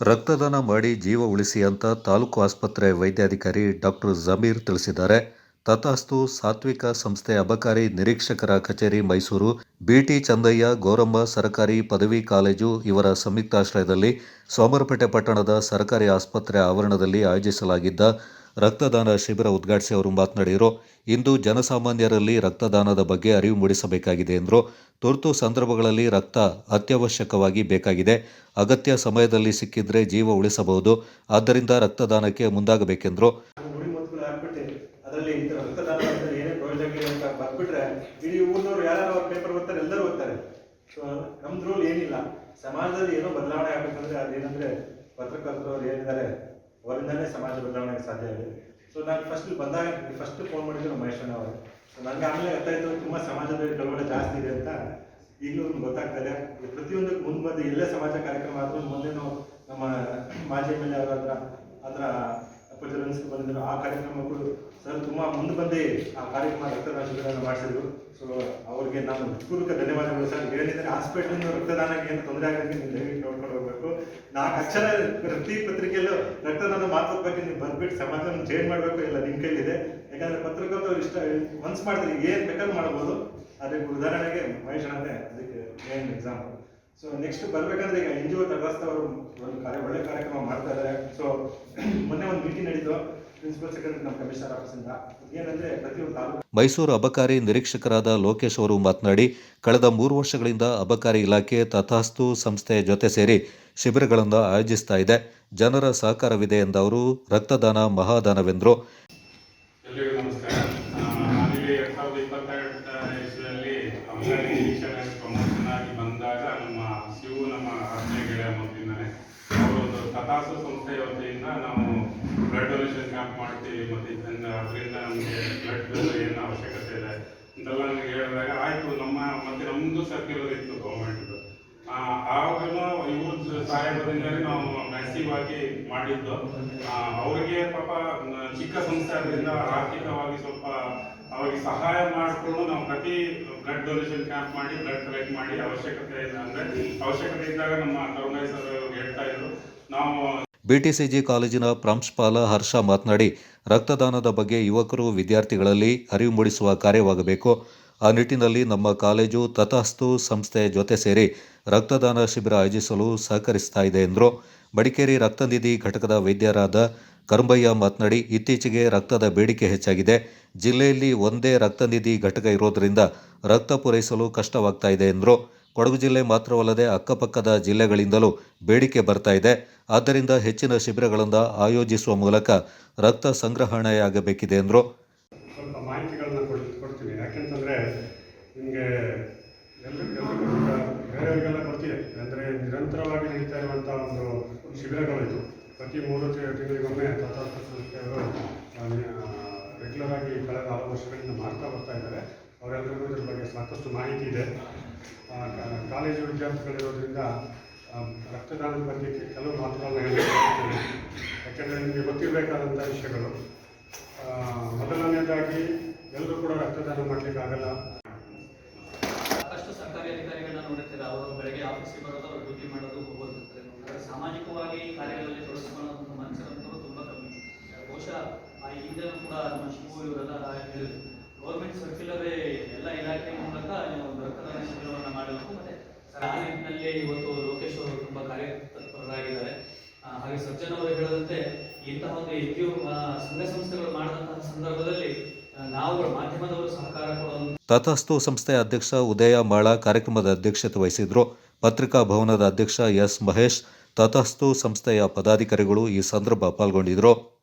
ರಕ್ತದಾನ ಮಾಡಿ ಜೀವ ಉಳಿಸಿ ಅಂತ ತಾಲೂಕು ಆಸ್ಪತ್ರೆ ವೈದ್ಯಾಧಿಕಾರಿ ಡಾಕ್ಟರ್ ಜಮೀರ್ ತಿಳಿಸಿದ್ದಾರೆ. ತಥಾಸ್ತು ಸಾತ್ವಿಕ ಸಂಸ್ಥೆ ಅಬಕಾರಿ ನಿರೀಕ್ಷಕರ ಕಚೇರಿ ಮೈಸೂರು, ಬಿಟಿ ಚಂದಯ್ಯ ಗೌರಮ್ಮ ಸರ್ಕಾರಿ ಪದವಿ ಕಾಲೇಜು ಇವರ ಸಂಯುಕ್ತಾಶ್ರಯದಲ್ಲಿ ಸೋಮರಪೇಟೆ ಪಟ್ಟಣದ ಸರ್ಕಾರಿ ಆಸ್ಪತ್ರೆ ಆವರಣದಲ್ಲಿ ಆಯೋಜಿಸಲಾಗಿದ್ದ ರಕ್ತದಾನ ಶಿಬಿರ ಉದ್ಘಾಟಿಸಿ ಅವರು ಮಾತನಾಡಿದರು. ಇಂದು ಜನಸಾಮಾನ್ಯರಲ್ಲಿ ರಕ್ತದಾನದ ಬಗ್ಗೆ ಅರಿವು ಮೂಡಿಸಬೇಕಾಗಿದೆ ಎಂದರು. ತುರ್ತು ಸಂದರ್ಭಗಳಲ್ಲಿ ರಕ್ತ ಅತ್ಯವಶ್ಯಕವಾಗಿ ಬೇಕಾಗಿದೆ. ಅಗತ್ಯ ಸಮಯದಲ್ಲಿ ಸಿಕ್ಕಿದ್ರೆ ಜೀವ ಉಳಿಸಬಹುದು. ಆದ್ದರಿಂದ ರಕ್ತದಾನಕ್ಕೆ ಮುಂದಾಗಬೇಕೆಂದರು. ಸಮಾಜದಲ್ಲಿ ಏನೋ ಬದಲಾವಣೆ ಆಗ್ಬೇಕಂದ್ರೆ ಅದೇನಂದ್ರೆ ಪತ್ರಕರ್ತರು ಏನಿದ್ದಾರೆ ಅವರಿಂದನೇ ಸಮಾಜ ಬದಲಾವಣೆಗೆ ಸಾಧ್ಯ ಆಗಿದೆ ಸೊ ನಾನು ಫಸ್ಟ್ ಬಂದಾಗ ಫಸ್ಟ್ ಫೋನ್ ಮಾಡಿದ್ರು ಮಹೇಶ್ ಅಣ್ಣ ಅವರು. ಸೊ ನನಗೆ ಆಮೇಲೆ ಆಯ್ತು ತುಂಬ ಸಮಾಜದಲ್ಲಿ ಕಳವಳ ಜಾಸ್ತಿ ಇದೆ ಅಂತ. ಈಗಲೂ ಗೊತ್ತಾಗ್ತಾ ಇದೆ. ಪ್ರತಿಯೊಂದಕ್ಕೆ ಮುಂದೆ ಬಂದು ಎಲ್ಲೇ ಸಮಾಜ ಕಾರ್ಯಕ್ರಮ ಆದ್ರೂ ಮುಂದೆ ನಾವು ನಮ್ಮ ಮಾಜಿ ಎಂ ಎಲ್ ಎ ಅವರ ಹತ್ರ ಅದರ ಪ್ರತಿನಿಧಿಸಿ ಬಂದಿದ್ರು. ಆ ಕಾರ್ಯಕ್ರಮಕ್ಕೂ ಸರ್ ತುಂಬ ಮುಂದೆ ಬಂದು ಆ ಕಾರ್ಯಕ್ರಮ ರಕ್ತದಾನ ಶಿಬಿರವನ್ನು ಮಾಡಿಸಿದ್ರು. ಸೊ ಅವ್ರಿಗೆ ನಾನು ಪೂರ್ವಕ ಧನ್ಯವಾದಗಳು ಸರ್. ಏನಿದ್ರೆ ಹಾಸ್ಪಿಟ್ಲಿಂದ ರಕ್ತದಾನಕ್ಕೆ ಏನು ತೊಂದರೆ ಆಗಿದೆ ನೀವು ದಯವಿಟ್ಟು ನೋಡ್ಕೊಂಡು ಹೋಗ್ಬೇಕು. ನಾಲ್ಕು ಅಕ್ಷರ ಪ್ರತಿ ಪತ್ರಿಕೆಯಲ್ಲೂ ರಕ್ತದಾನ ಮಾತದ ಬಗ್ಗೆ ನೀವು ಬರ್ಬಿಟ್ಟು ಸಮಾಜವನ್ನು ಚೇಂಜ್ ಮಾಡಬೇಕು ಇಲ್ಲ ನಿಮ್ಮ ಕೈಲಿದೆ. ಯಾಕಂದ್ರೆ ಪತ್ರಕರ್ತರು ಇಷ್ಟ ಮನ್ಸು ಮಾಡ್ತಾರೆ, ಏನು ಬೇಕಾದ್ರೂ ಮಾಡ್ಬೋದು. ಅದಕ್ಕೆ ಉದಾಹರಣೆಗೆ ಮಹೇಶ್ ಅದಕ್ಕೆ ಮೇನ್ ಎಕ್ಸಾಂಪಲ್ ಸೊ ನೆಕ್ಸ್ಟ್ ಬರ್ಬೇಕಂದ್ರೆ ಈಗ ಎನ್ ಜಿ ಒ ಅವರು ಒಂದು ಕಾರ್ಯ ಒಳ್ಳೆ ಕಾರ್ಯಕ್ರಮ ಮಾಡ್ತಾ ಇದ್ದಾರೆ. ಸೊ ಮೊನ್ನೆ ಒಂದು ಮೀಟಿಂಗ್ ನಡೀತು. ಪ್ರಿನ್ಸಿಪಲ್ ಸೆಕ್ರೆಟರಿ ನಮ್ಮ ಕಮಿಷನರ್ ಆಫೀಸಿಂದ ಏನಂದ್ರೆ ಪ್ರತಿಯೊಂದು ತಾಲೂಕು ಮೈಸೂರು ಅಬಕಾರಿ ನಿರೀಕ್ಷಕರಾದ ಲೋಕೇಶ್ ಅವರು ಮಾತನಾಡಿ ಕಳೆದ ಮೂರು ವರ್ಷಗಳಿಂದ ಅಬಕಾರಿ ಇಲಾಖೆ ತಥಾಸ್ತು ಸಂಸ್ಥೆಯ ಜೊತೆ ಸೇರಿ ಶಿಬಿರಗಳನ್ನು ಆಯೋಜಿಸ್ತಾ ಇದೆ. ಜನರ ಸಹಕಾರವಿದೆ ಎಂದ ಅವರು ರಕ್ತದಾನ ಮಹಾದಾನವೆಂದರು. ಎಲ್ಲರಿಗೂ ನಮಸ್ಕಾರ. ಎರಡ್ ಸಾವಿರದ ಅಬಕಾರಿ ನಿರೀಕ್ಷಕ ಪ್ರಮೋಷನ್ ಆಗಿ ಬಂದಾಗ ನಮ್ಮ ಶಿವು ನಮ್ಮ ಆತ್ಮೀಯ ಗೆಳೆಯ ಮೊದಲಿಂದಾನೆ ಅವರು ಒಂದು ತಥಾಸು ಸಂಸ್ಥೆಯ ವತಿಯಿಂದ ನಾವು ಬ್ಲಡ್ ಡೊನೇಷನ್ ಕ್ಯಾಂಪ್ ಮಾಡ್ತೀವಿ ಮತ್ತು ಅದರಿಂದ ನಮಗೆ ಬ್ಲಡ್ ಏನು ಅವಶ್ಯಕತೆ ಇದೆ. ಅಂತೆಲ್ಲ ನನಗೆ ಹೇಳಿದಾಗ, ಆಯಿತು, ನಮ್ಮ ಮತ್ತೆ ನಮ್ಮದು ಸರ್ಕ್ಯುಲರ್ ಇತ್ತು ಗೌರ್ಮೆಂಟ್ದು ಆವಾಗಲೂ ಇವ್ರ ಸಹಾಯದಿಂದಲೇ ನಾವು ಮ್ಯಾಸಿವ್ ಆಗಿ ಮಾಡಿದ್ದು. ಅವರಿಗೆ ಪಾಪ ಚಿಕ್ಕ ಸಂಸ್ಥೆ ಅದರಿಂದ ಆರ್ಥಿಕವಾಗಿ ಸ್ವಲ್ಪ ಅವ್ರಿಗೆ ಸಹಾಯ ಮಾಡಿಕೊಂಡು ನಾವು ಪ್ರತಿ ಬ್ಲಡ್ ಡೊನೇಷನ್ ಕ್ಯಾಂಪ್ ಮಾಡಿ ಬ್ಲಡ್ ಕಲೆಕ್ಟ್ ಮಾಡಿ ಅವಶ್ಯಕತೆ ಇಲ್ಲ ಅಂದ್ರೆ, ಅವಶ್ಯಕತೆ ಇದ್ದಾಗ ನಮ್ಮ ಕರುಣಾಯ್ ಸರ್ ಹೇಳ್ತಾ ಇದ್ರು. ನಾವು ಬಿಟಿಸಿಜಿ ಕಾಲೇಜಿನ ಪ್ರಾಂಶುಪಾಲ ಹರ್ಷ ಮಾತನಾಡಿ, ರಕ್ತದಾನದ ಬಗ್ಗೆ ಯುವಕರು ವಿದ್ಯಾರ್ಥಿಗಳಲ್ಲಿ ಅರಿವು ಮೂಡಿಸುವ ಕಾರ್ಯವಾಗಬೇಕು. ಆ ನಿಟ್ಟಿನಲ್ಲಿ ನಮ್ಮ ಕಾಲೇಜು ತಥಾಸ್ತು ಸಂಸ್ಥೆ ಜೊತೆ ಸೇರಿ ರಕ್ತದಾನ ಶಿಬಿರ ಆಯೋಜಿಸಲು ಸಹಕರಿಸ್ತಾ ಇದೆ ಎಂದರು. ಮಡಿಕೇರಿ ರಕ್ತನಿಧಿ ಘಟಕದ ವೈದ್ಯರಾದ ಕರಂಬಯ್ಯ ಮಾತನಾಡಿ, ಇತ್ತೀಚೆಗೆ ರಕ್ತದ ಬೇಡಿಕೆ ಹೆಚ್ಚಾಗಿದೆ. ಜಿಲ್ಲೆಯಲ್ಲಿ ಒಂದೇ ರಕ್ತನಿಧಿ ಘಟಕ ಇರೋದರಿಂದ ರಕ್ತ ಪೂರೈಸಲು ಕಷ್ಟವಾಗ್ತಾ ಇದೆ ಎಂದರು. ಕೊಡಗು ಜಿಲ್ಲೆ ಮಾತ್ರವಲ್ಲದೆ ಅಕ್ಕಪಕ್ಕದ ಜಿಲ್ಲೆಗಳಿಂದಲೂ ಬೇಡಿಕೆ ಬರ್ತಾ ಇದೆ. ಆದ್ದರಿಂದ ಹೆಚ್ಚಿನ ಶಿಬಿರಗಳನ್ನು ಆಯೋಜಿಸುವ ಮೂಲಕ ರಕ್ತ ಸಂಗ್ರಹಣೆಯಾಗಬೇಕಿದೆ ಎಂದರು. ಸ್ವಲ್ಪ ಕೊಡ್ತೀನಿ. ಯಾಕೆಂತಂದರೆ ನಿಮಗೆ ಬೇರೆಯವರಿಗೆಲ್ಲ ಅಂದರೆ ನಿರಂತರವಾಗಿ ನಡೀತಾ ಒಂದು ಪ್ರತಿ ಮೂರು ತಿಂಗಳಿಗೊಮ್ಮೆ ತಥಾಸ್ತು ಸಂಸ್ಥೆಯವರು ರೆಗ್ಯುಲರ್ ಆಗಿ ಕಳೆದ ಹಲವು ವರ್ಷಗಳಿಂದ ಮಾಡ್ತಾ ಬರ್ತಾ ಇದ್ದಾರೆ. ಅವರೆಲ್ಲರಿಗೂ ಇದ್ರ ಬಗ್ಗೆ ಸಾಕಷ್ಟು ಮಾಹಿತಿ ಇದೆ. ಕಾಲೇಜು ವಿದ್ಯಾರ್ಥಿಗಳಿರೋದ್ರಿಂದ ರಕ್ತದಾನದ ಬಗ್ಗೆ ಕೆಲವು ಮಾತುಗಳನ್ನ ಹೇಳ್ತೀನಿ ಯಾಕೆಂದರೆ ನಿಮಗೆ ಗೊತ್ತಿರಬೇಕಾದಂಥ ವಿಷಯಗಳು. ಮೊದಲನೇದಾಗಿ ಎಲ್ಲರೂ ಕೂಡ ರಕ್ತದಾನ ಮಾಡಲಿಕ್ಕಾಗಲ್ಲ ಸಾಕಷ್ಟು ಸರ್ಕಾರಿ ಅಧಿಕಾರಿಗಳನ್ನ ನೋಡುತ್ತಿಲ್ಲ ಅವರು ಬೆಳಗ್ಗೆ ಆಫೀಸ್ಗೆ ಬರೋದು ಡ್ಯೂಟಿ ಮಾಡೋದು ಆದರೆ ಸಾಮಾಜಿಕವಾಗಿ ಕಾರ್ಯಗಳಲ್ಲಿ ತೊಡಗಿಸ್ಕೊಳ್ಳೋದಂಥ ಮನುಷ್ಯರಂತೂ ತುಂಬ ಕಮ್ಮಿ. ಬಹುಶಃ ಆ ಹಿಂದೆ ಕೂಡ ನಮ್ಮ ಶಿವು ಇವರೆಲ್ಲ ಹೇಳಿದ್ರು. ಗೌರ್ಮೆಂಟ್ ಸರ್ಕ್ಯುಲರೇ ಎಲ್ಲ ಇಲಾಖೆ ಮೂಲಕ ರಕ್ತದಾನ ಶಿಬಿರವನ್ನು ಮಾಡಬೇಕು ಮತ್ತೆ ನಿಟ್ಟಿನಲ್ಲಿ ಇವತ್ತು ಲೋಕೇಶ್ ಅವರು ತುಂಬ ಕಾರ್ಯತತ್ಪರರಾಗಿದ್ದಾರೆ. ಹಾಗೆ ಸಜ್ಜನ್ ಅವರು ಹೇಳದಂತೆ ಇಂತಹ ಒಂದು ಎನ್ ಜಿ ಸಂಘ ಸಂಸ್ಥೆಗಳು ಮಾಡಿದಂತಹ ಸಂದರ್ಭದಲ್ಲಿ ನಾವು ಮಾಧ್ಯಮದವರು ಸಹಕಾರ ಕೊಡೋದು ತಥಾಸ್ತು ಸಂಸ್ಥೆಯ ಅಧ್ಯಕ್ಷ ಉದಯ ಮಾಳ ಕಾರ್ಯಕ್ರಮದ ಅಧ್ಯಕ್ಷತೆ ವಹಿಸಿದ್ರು. ಪತ್ರಿಕಾ ಭವನದ ಅಧ್ಯಕ್ಷ ಎಸ್ ಮಹೇಶ್ ತತಸ್ತು ಸಂಸ್ಥೆಯ ಪದಾಧಿಕಾರಿಗಳು ಈ ಸಂದರ್ಭ ಪಾಲ್ಗೊಂಡಿದ್ದರು.